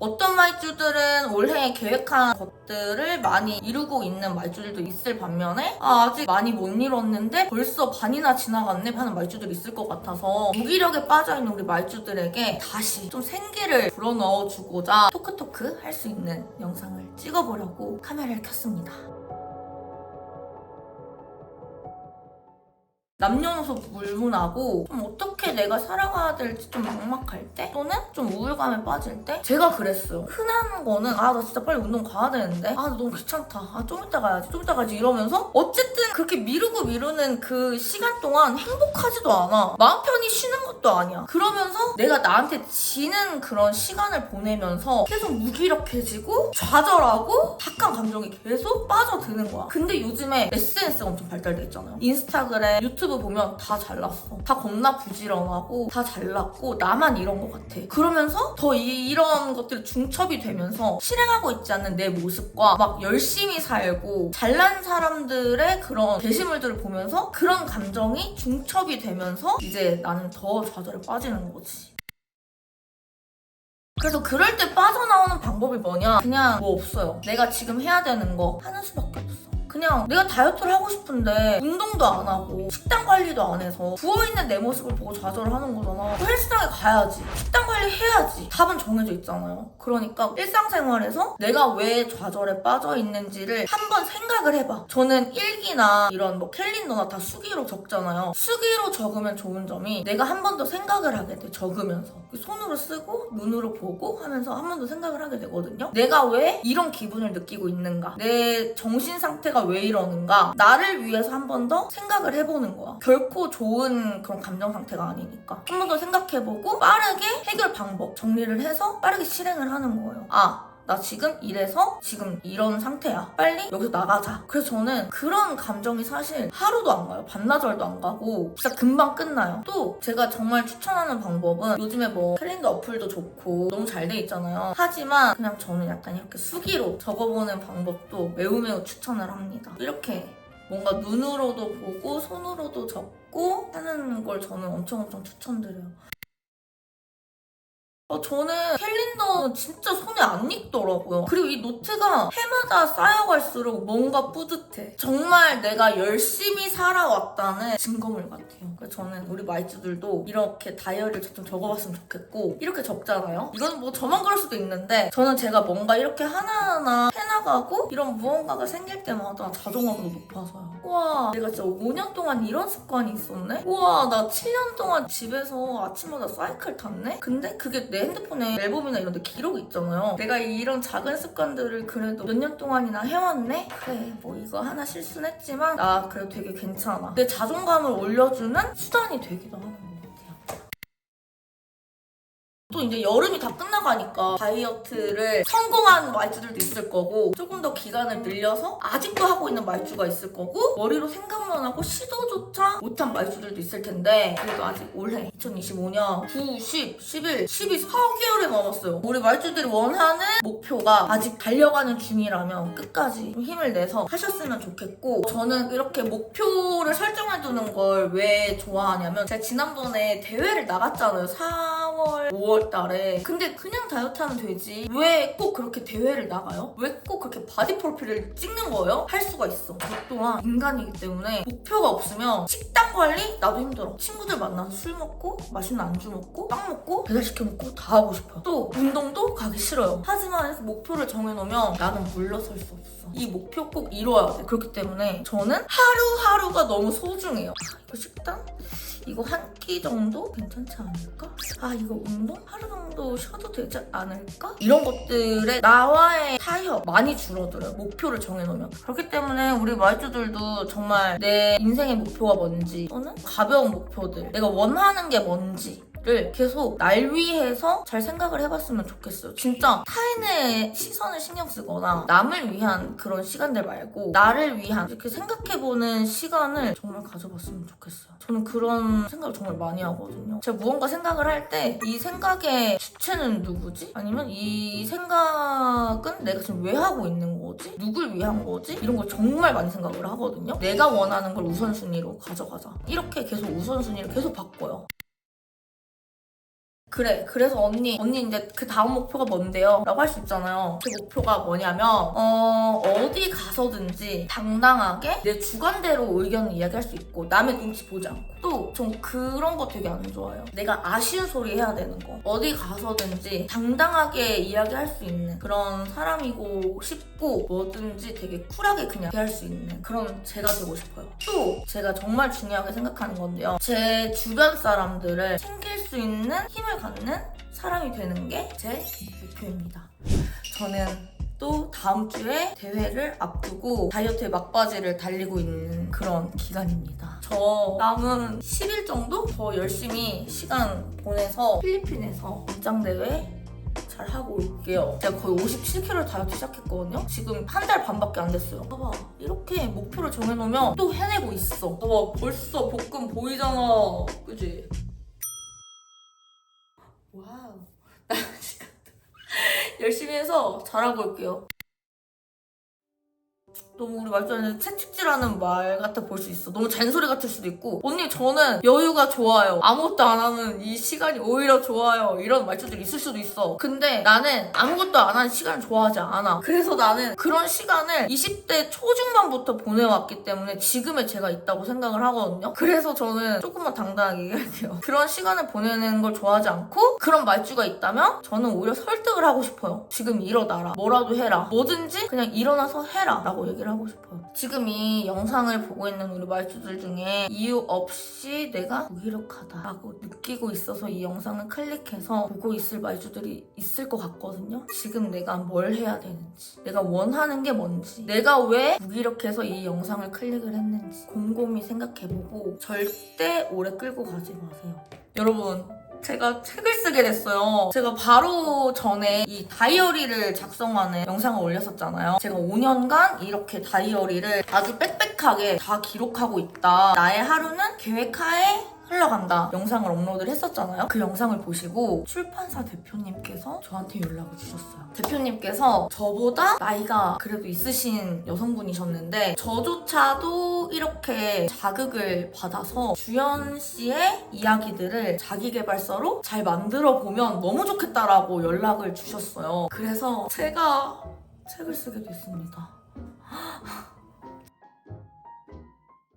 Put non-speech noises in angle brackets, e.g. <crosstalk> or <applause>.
어떤 말주들은 올해 계획한 것들을 많이 이루고 있는 말주들도 있을 반면에 아, 아직 많이 못 이뤘는데 벌써 반이나 지나갔네 하는 말주들이 있을 것 같아서 무기력에 빠져있는 우리 말주들에게 다시 좀 생기를 불어넣어주고자 토크토크 할 수 있는 영상을 찍어보려고 카메라를 켰습니다. 남녀노소 불문하고 좀 어떻게 내가 살아가야 될지 좀 막막할 때? 또는 좀 우울감에 빠질 때? 제가 그랬어요. 흔한 거는 아 나 진짜 빨리 운동 가야 되는데? 아 너무 귀찮다. 아 좀 이따 가야지 좀 이따 가야지 이러면서 어쨌든 그렇게 미루고 미루는 그 시간 동안 행복하지도 않아. 마음 편히 쉬는 것도 아니야. 그러면서 내가 나한테 지는 그런 시간을 보내면서 계속 무기력해지고 좌절하고 착한 감정이 계속 빠져드는 거야. 근데 요즘에 SNS가 엄청 발달돼 있잖아요. 인스타그램 유튜브 보면 다 잘났어. 다 겁나 부지런하고 다 잘났고 나만 이런 것 같아. 그러면서 더 이, 이런 것들이 중첩이 되면서 실행하고 있지 않는 내 모습과 막 열심히 살고 잘난 사람들의 그런 게시물들을 보면서 그런 감정이 중첩이 되면서 이제 나는 더 좌절에 빠지는 거지 그래서 그럴 때 빠져나오는 방법이 뭐냐? 그냥 뭐 없어요. 내가 지금 해야 되는 거 하는 수밖에 없어. 그냥 내가 다이어트를 하고 싶은데 운동도 안 하고 식단 관리도 안 해서 부어있는 내 모습을 보고 좌절을 하는 거잖아. 그 헬스장에 가야지. 식단 관리 해야지. 답은 정해져 있잖아요. 그러니까 일상생활에서 내가 왜 좌절에 빠져 있는지를 한번 생각을 해봐. 저는 일기나 이런 뭐 캘린더나 다 수기로 적잖아요. 수기로 적으면 좋은 점이 내가 한 번 더 생각을 하게 돼. 적으면서. 손으로 쓰고 눈으로 보고 하면서 한 번 더 생각을 하게 되거든요. 내가 왜 이런 기분을 느끼고 있는가? 내 정신 상태가 왜 이러는가? 나를 위해서 한 번 더 생각을 해보는 거야. 결코 좋은 그런 감정 상태가 아니니까. 한 번 더 생각해보고 빠르게 해결 방법 정리를 해서 빠르게 실행을 하는 거예요. 아, 나 지금 이래서 지금 이런 상태야. 빨리 여기서 나가자. 그래서 저는 그런 감정이 사실 하루도 안 가요. 반나절도 안 가고 진짜 금방 끝나요. 또 제가 정말 추천하는 방법은 요즘에 뭐 캘린더 어플도 좋고 너무 잘 돼 있잖아요. 하지만 그냥 저는 약간 이렇게 수기로 적어보는 방법도 매우 매우 추천을 합니다. 이렇게 뭔가 눈으로도 보고 손으로도 적고 하는 걸 저는 엄청 엄청 추천드려요. 어, 저는 캘린더 진짜 손에 안 익더라고요. 그리고 이 노트가 해마다 쌓여갈수록 뭔가 뿌듯해. 정말 내가 열심히 살아왔다는 증거물 같아요. 그래서 저는 우리 마이츠들도 이렇게 다이어리를 좀 적어봤으면 좋겠고 이렇게 적잖아요. 이건 뭐 저만 그럴 수도 있는데 저는 제가 뭔가 이렇게 하나하나 해나가고 이런 무언가가 생길 때마다 자존감도 높아서요. 우와 내가 진짜 5년 동안 이런 습관이 있었네? 우와 나 7년 동안 집에서 아침마다 사이클 탔네? 근데 그게 내 핸드폰에 앨범이나 이런 데 기록이 있잖아요. 내가 이런 작은 습관들을 그래도 몇 년 동안이나 해왔네? 그래 뭐 이거 하나 실수는 했지만 나 그래도 되게 괜찮아. 내 자존감을 올려주는 수단이 되기도 같아요. 또 이제 여름이 다 끝나가니까 다이어트를 성공한 말주들도 있을 거고 조금 더 기간을 늘려서 아직도 하고 있는 말주가 있을 거고 머리로 생각만 하고 시도조차 못한 말주들도 있을 텐데 그래도 아직 올해 2025년 9, 10, 11, 12, 4개월이 넘었어요. 우리 말주들이 원하는 목표가 아직 달려가는 중이라면 끝까지 좀 힘을 내서 하셨으면 좋겠고 저는 이렇게 목표를 설정해두는 걸 왜 좋아하냐면 제가 지난번에 대회를 나갔잖아요. 4월, 5월 달에. 근데 그냥 다이어트 하면 되지. 왜 꼭 그렇게 대회를 나가요? 왜 꼭 그렇게 바디 프로필을 찍는 거예요? 할 수가 있어. 저 또한 인간이기 때문에 목표가 없으면 식단 관리? 나도 힘들어. 친구들 만나서 술 먹고 맛있는 안주 먹고 빵 먹고 배달시켜 먹고 다 하고 싶어요. 또 운동도 가기 싫어요. 하지만 목표를 정해놓으면 나는 물러설 수 없어. 이 목표 꼭 이뤄야 돼. 그렇기 때문에 저는 하루하루가 너무 소중해요. 아, 이거 식단? 이거 한 끼 정도? 괜찮지 않을까? 아 이거 운동? 하루 정도 쉬어도 되지 않을까? 이런 것들에 나와의 타협 많이 줄어들어요. 목표를 정해놓으면. 그렇기 때문에 우리 말주들도 정말 내 인생의 목표가 뭔지 또는 가벼운 목표들 내가 원하는 게 뭔지 를 계속 날 위해서 잘 생각을 해봤으면 좋겠어요. 진짜 타인의 시선을 신경 쓰거나 남을 위한 그런 시간들 말고 나를 위한 이렇게 생각해보는 시간을 정말 가져봤으면 좋겠어요. 저는 그런 생각을 정말 많이 하거든요. 제가 무언가 생각을 할 때 이 생각의 주체는 누구지? 아니면 이 생각은 내가 지금 왜 하고 있는 거지? 누굴 위한 거지? 이런 걸 정말 많이 생각을 하거든요. 내가 원하는 걸 우선순위로 가져가자. 이렇게 계속 우선순위를 계속 바꿔요. 그래 그래서 언니 언니 이제 그 다음 목표가 뭔데요? 라고 할 수 있잖아요. 그 목표가 뭐냐면 어 어디 가서든지 당당하게 내 주관대로 의견을 이야기할 수 있고 남의 눈치 보지 않고. 또좀 그런 거 되게 안 좋아요. 내가 아쉬운 소리 해야 되는 거. 어디 가서든지 당당하게 이야기할 수 있는 그런 사람이고 싶고 뭐든지 되게 쿨하게 그냥 얘기할 수 있는 그런 제가 되고 싶어요. 또 제가 정말 중요하게 생각하는 건데요. 제 주변 사람들을 챙길 수 있는 힘을 갖는 사람이 되는 게 제 목표입니다. 저는 또 다음 주에 대회를 앞두고 다이어트의 막바지를 달리고 있는 그런 기간입니다. 저 남은 10일 정도 더 열심히 시간 보내서 필리핀에서 연장 대회 잘 하고 올게요. 제가 거의 57kg 다이어트 시작했거든요. 지금 한 달 반밖에 안 됐어요. 봐봐, 이렇게 목표를 정해놓으면 또 해내고 있어. 봐봐, 벌써 복근 보이잖아. 그지? 와우. <laughs> 열심히 해서 잘하고 올게요. 너무 우리 말투는 채찍질하는 말 같아 보일 수 있어. 너무 잔소리 같을 수도 있고. 언니, 저는 여유가 좋아요. 아무것도 안 하는 이 시간이 오히려 좋아요. 이런 말투들이 있을 수도 있어. 근데 나는 아무것도 안 하는 시간을 좋아하지 않아. 그래서 나는 그런 시간을 20대 초중반부터 보내왔기 때문에 지금의 제가 있다고 생각을 하거든요. 그래서 저는 조금만 당당하게 얘기할게요. 그런 시간을 보내는 걸 좋아하지 않고 그런 말투가 있다면 저는 오히려 설득을 하고 싶어요. 지금 일어나라. 뭐라도 해라. 뭐든지 그냥 일어나서 해라. 라고 얘기를 하고 싶어요. 지금 이 영상을 보고 있는 우리 말투들 중에 이유 없이 내가 무기력하다라고 느끼고 있어서 이 영상을 클릭해서 보고 있을 말투들이 있을 것 같거든요. 지금 내가 뭘 해야 되는지, 내가 원하는 게 뭔지, 내가 왜 무기력해서 이 영상을 클릭을 했는지 곰곰이 생각해보고 절대 오래 끌고 가지 마세요. 여러분, 제가 책을 쓰게 됐어요. 제가 바로 전에 이 다이어리를 작성하는 영상을 올렸었잖아요. 제가 5년간 이렇게 다이어리를 아주 빽빽 하게 다 기록하고 있다. 나의 하루는 계획하에 흘러간다 영상을 업로드를 했었잖아요. 그 영상을 보시고 출판사 대표님께서 저한테 연락을 주셨어요. 대표님께서 저보다 나이가 그래도 있으신 여성분이셨는데 저조차도 이렇게 자극을 받아서 주연 씨의 이야기들을 자기개발서로 잘 만들어 보면 너무 좋겠다라고 연락을 주셨어요. 그래서 제가 책을 쓰게 됐습니다.